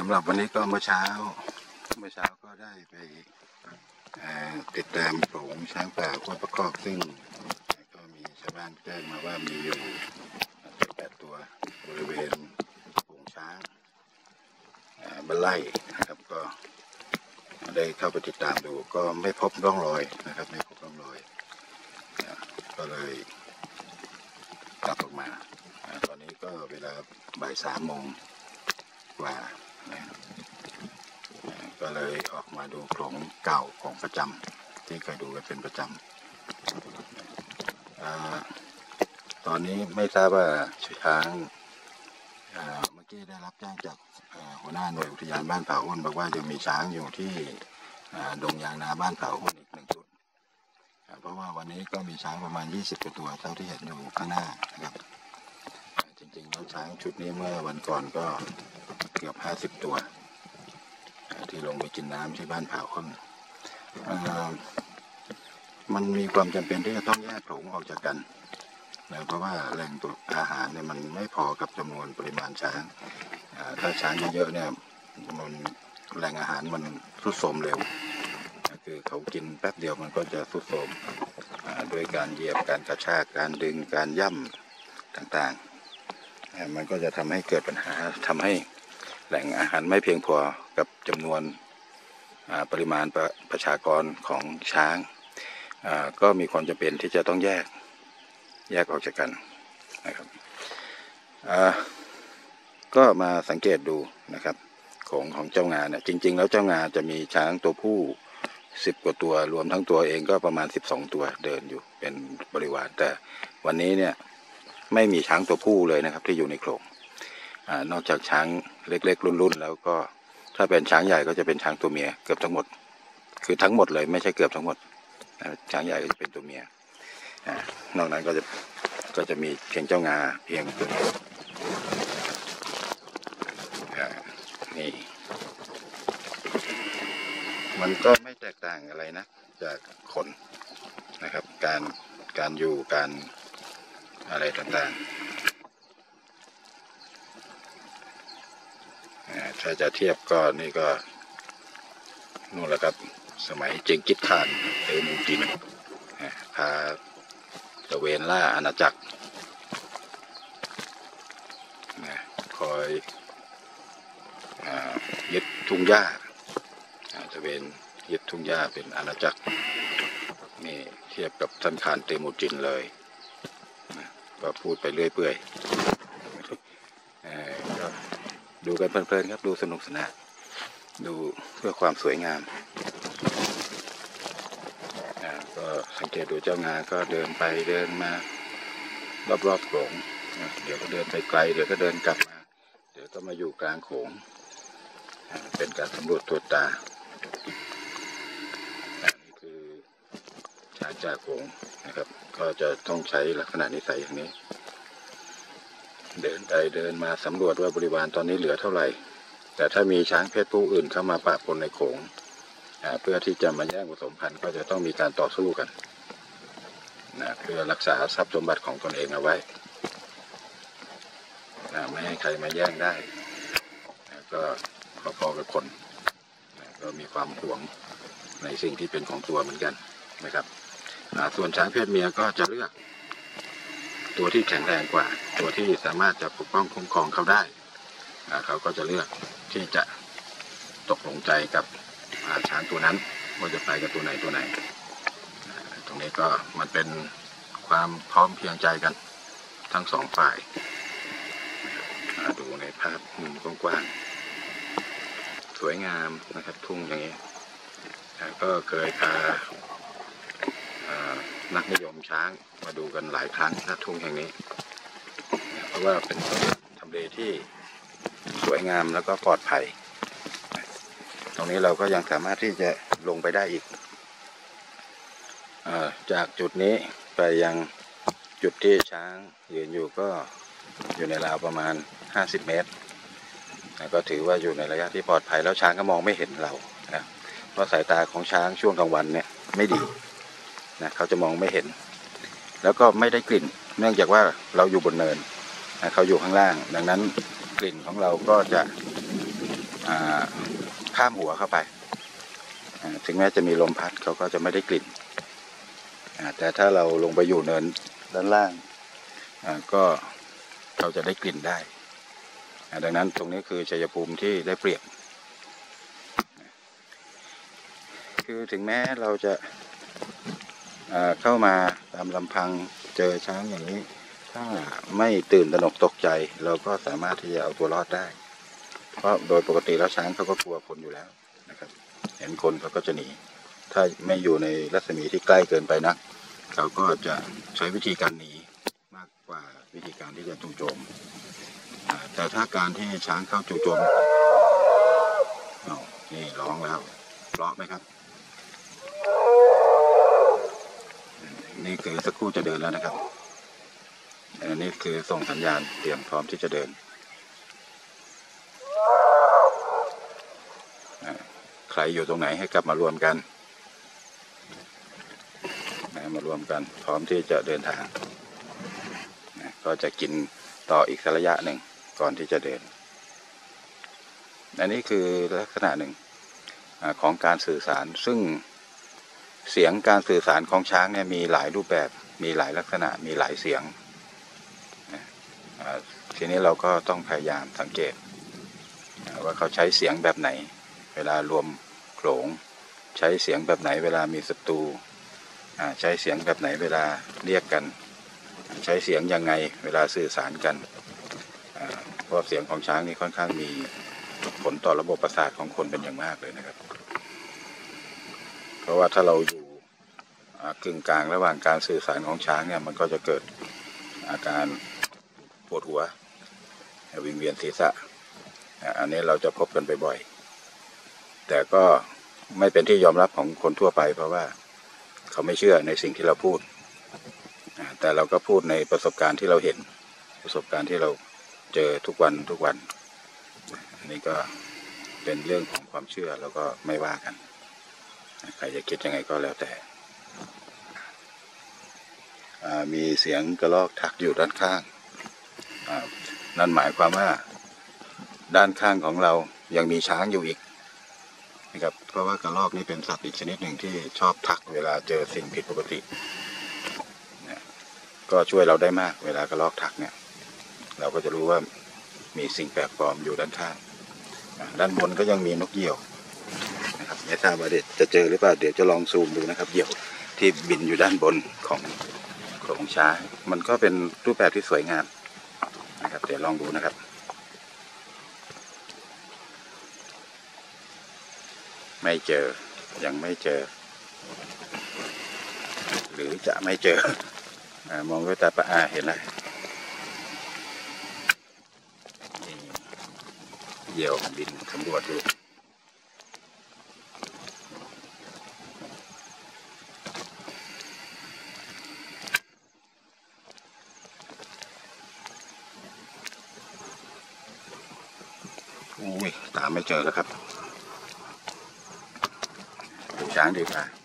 สำหรับวันนี้ก็เมื่อเช้า เมื่อเช้าก็ได้ไปติดตามโขงช้างป่าห้วยประกอบซึ่ง ก็มีชาวบ้านแจ้งมาว่ามีอยู่แปดตัวบริเวณโขงช้างเบันไล่นะครับก็ได้เข้าไปติดตามดูก็ไม่พบร่องรอยนะครับไม่พบร่องรอย ก็เลยกลับออกมา ตอนนี้ก็เวลาบ่ายสามโมงกว่า ก็เลยออกมาดูโขลงเก่าของประจำที่เคยดูกันเป็นประจำอ่าตอนนี้ไม่ทราบว่าช้างเมื่อกี้ได้รับแจ้งจากหัวหน้าหน่วยอุทยานบ้านเผาอ้นบอกว่ายังมีช้างอยู่ที่ดงยางนาบ้านเผาอ้นอีกหนึ่งจุดเพราะว่าวันนี้ก็มีช้างประมาณ 20กว่าตัวเท่าที่เห็นอยู่ข้างหน้านะครับ จริงๆแล้วช้างชุดนี้เมื่อวันก่อนก็ เกือบห้าสิบตัว ที่ลงไปกินน้ำที่บ้านผาค้นเอ่อมันมีความจำเป็นที่จะต้องแยกโขลงออกจากกันนะเพราะว่าแหล่งตัวอาหารเนี่ยมันไม่พอกับจำนวนปริมาณช้างถ้าช้างเยอะๆเนี่ยมันแหล่งอาหารมันทุดโทรมเร็วคือเขากินแป๊บเดียวมันก็จะทุดโทรมด้วยการเหยียบการกระชากการดึงการย่ำต่างๆ มันก็จะทำให้เกิดปัญหาทำให้ แหล่งอาหารไม่เพียงพอกับจำนวนปริมาณประประชากรของช้าง ก็มีความจำเป็นที่จะต้องแยกแยกออกจากกันนะครับก็มาสังเกตดูนะครับของของเจ้างาเนี่ยจริง ๆ แล้วเจ้างาจะมีช้างตัวผู้สิบกว่าตัวรวมทั้งตัวเองก็ประมาณสิบสองตัวเดินอยู่เป็นบริวารแต่วันนี้เนี่ยไม่มีช้างตัวผู้เลยนะครับที่อยู่ในโขลง อนอกจากช้างเล็กๆ รุ่นๆ แล้วก็ถ้าเป็นช้างใหญ่ก็จะเป็นช้างตัวเมียเกือบทั้งหมด คือทั้งหมดเลยไม่ใช่เกือบทั้งหมดช้างใหญ่ก็จะเป็นตัวเมียอนอกนั้นก็จะก็จะมีเพียงเจ้างาเพียงตัวนี่มันก็ไม่แตกต่างอะไรนะ จากคนนะครับ การการอยู่การอะไรต่างๆอ่า ถ้าจะเทียบก็นี่ก็นู่นแหละครับ สมัยเจงกิดขานเตมูจินพาตะเวนล่าอาณาจักรนะคอยอยึดทุ่งหญ้าตะเวนยึดทุ่งหญ้าเป็นอาณาจักรนี่เทียบกับท่านขานเตมูจินเลยก็พูดไปเรื่อยเปื่อย ดูกันเพลินๆครับ ดูสนุกสนานดูเพื่อความสวยงามอ่าก็สังเกตดูเจ้างาก็เดินไปเดินมารอบๆโขงเดี๋ยวก็เดินไปไกลเดี๋ยวก็เดินกลับมา เดี๋ยวก็มาอยู่กลางโขง เป็นการสำรวจตรวตาอันนี้คือช้างจากโขงนะครับ ก็จะต้องใช้ลักษณะนิสัยอย่างนี้ เดินไปเดินมาสำรวจว่าบริวารตอนนี้เหลือเท่าไหร่ แต่ถ้ามีช้างเพศผู้อื่นเข้ามาปะปนในโขงเพื่อที่จะมาแย่งผสมพันธุ์ก็จะต้องมีการต่อสู้กันนะเพื่อรักษาทรัพย์สมบัติของตนเองเอาไว้นะไม่ให้ใครมาแย่งได้นะก็พอๆกับคนนะก็มีความหวงในสิ่งที่เป็นของตัวเหมือนกันนะครับส่วนช้างเพศเมียก็จะเลือก ตัวที่แข็งแรงกว่า ตัวที่สามารถจะปกป้องคุ้มครองเขาได้เขาก็จะเลือกที่จะตกลงใจกับอ่าช้างตัวนั้นว่าจะไปกับตัวไหนตัวไหน ตรงนี้ก็มันเป็นความพร้อมเพียงใจกันทั้งสองฝ่ายาดูในภาพมุมกว้างๆสวยงามนะครับทุ่งอย่างนี้ก็เคยพาอ่า นักนิยมช้างมาดูกันหลายครั้งณทุ่งแห่งนี้ เพราะว่าเป็นทำเลที่สวยงามแล้วก็ปลอดภัย ตรงนี้เราก็ยังสามารถที่จะลงไปได้อีกอจากจุดนี้ไปยังจุดที่ช้างยืนอยู่ก็อยู่ในราวประมาณ 50 เมตรก็ถือว่าอยู่ในระยะที่ปลอดภัยแล้วช้างก็มองไม่เห็นเรานะเพราะสายตาของช้างช่วงกลางวันเนี่ยไม่ดี นะเขาจะมองไม่เห็น แล้วก็ไม่ได้กลิ่น เนื่องจากว่าเราอยู่บนเนินนะเขาอยู่ข้างล่าง ดังนั้นกลิ่นของเราก็จะข้ามหัวเข้าไป ถึงแม้จะมีลมพัดเขาก็จะไม่ได้กลิ่น แต่ถ้าเราลงไปอยู่เนินด้านล่างก็เขาจะได้กลิ่นได้ ดังนั้นตรงนี้คือชัยภูมิที่ได้เปรียบ คือถึงแม้เราจะ เข้ามาตามลำพังเจอช้างอย่างนี้ ถ้าไม่ตื่นตระหนกตกใจ เราก็สามารถที่จะเอาตัวรอดได้ เพราะโดยปกติแล้วช้างเขาก็กลัวคนอยู่แล้วนะครับ เห็นคนเขาก็จะหนีถ้าไม่อยู่ในรัศมีที่ใกล้เกินไปนักเขาก็จะใช้วิธีการหนีมากกว่าวิธีการที่จะจู่โจมแต่ถ้าการที่ช้างเข้าจู่โจมนี่ร้องแล้วเพราะไหมครับ นี่คือสักครู่จะเดินแล้วนะครับ อันนี้คือส่งสัญญาณเตรียมพร้อมที่จะเดิน ใครอยู่ตรงไหนให้กลับมารวมกัน มารวมกันพร้อมที่จะเดินทาง ก็จะกินต่ออีกระยะหนึ่งก่อนที่จะเดิน อันนี้คือลักษณะหนึ่งของการสื่อสารซึ่ง เสียงการสื่อสารของช้างเนี่ยมีหลายรูปแบบมีหลายลักษณะมีหลายเสียงทีนี้เราก็ต้องพยายามสังเกต ว่าเขาใช้เสียงแบบไหน เวลารวมโขลง ใช้เสียงแบบไหนเวลามีศัตรูใช้เสียงแบบไหนเวลาเรียกกัน ใช้เสียงยังไงเวลาสื่อสารกันเพราะเสียงของช้างนี่ค่อนข้างมีผลต่อระบบประสาทของคนเป็นอย่างมากเลยนะครับ เพราะว่าถ้าเราอยู่อ่า กึ่งกลางระหว่างการสื่อสารของช้างเนี่ยมันก็จะเกิดอาการปวดหัววิงเวียนศีรษะอันนี้เราจะพบกันบ่อยๆแต่ก็ไม่เป็นที่ยอมรับของคนทั่วไป เพราะว่าเขาไม่เชื่อในสิ่งที่เราพูด แต่เราก็พูดในประสบการณ์ที่เราเห็นประสบการณ์ที่เราเจอทุกวันทุกวันอันนี้ก็เป็นเรื่องของความเชื่อแล้วก็ไม่ว่ากัน ใครจะคิดยังไงก็แล้วแต่ มีเสียงกระรอกทักอยู่ด้านข้าง นั่นหมายความว่าด้านข้างของเรายังมีช้างอยู่อีกนะครับเพราะว่ากระรอกนี่เป็นสัตว์อีกชนิดหนึ่งที่ชอบทักเวลาเจอสิ่งผิดปกติ ก็ช่วยเราได้มากเวลากระรอกทักเนี่ย เราก็จะรู้ว่ามีสิ่งแปลกปลอมอยู่ด้านข้าง ด้านบนก็ยังมีนกเหยี่ยวนะครับไม่ทราบว่าเดี๋ยวจะเจอหรือเปล่าเดี๋ยวจะลองซูมดูนะครับเหยี่ยวที่บินอยู่ด้านบนของ ของช้างมันก็เป็นรูปแบบที่สวยงามนะครับ เดี๋ยวลองดูนะครับไม่เจอ ยังไม่เจอ หรือจะไม่เจออมองด้วยตาปะอาเห็นแล้วเหยี่ยวบินสำรวจอยู่ อุ้ยตาม ไม่เจอแล้วครับดูช้างดีกว่า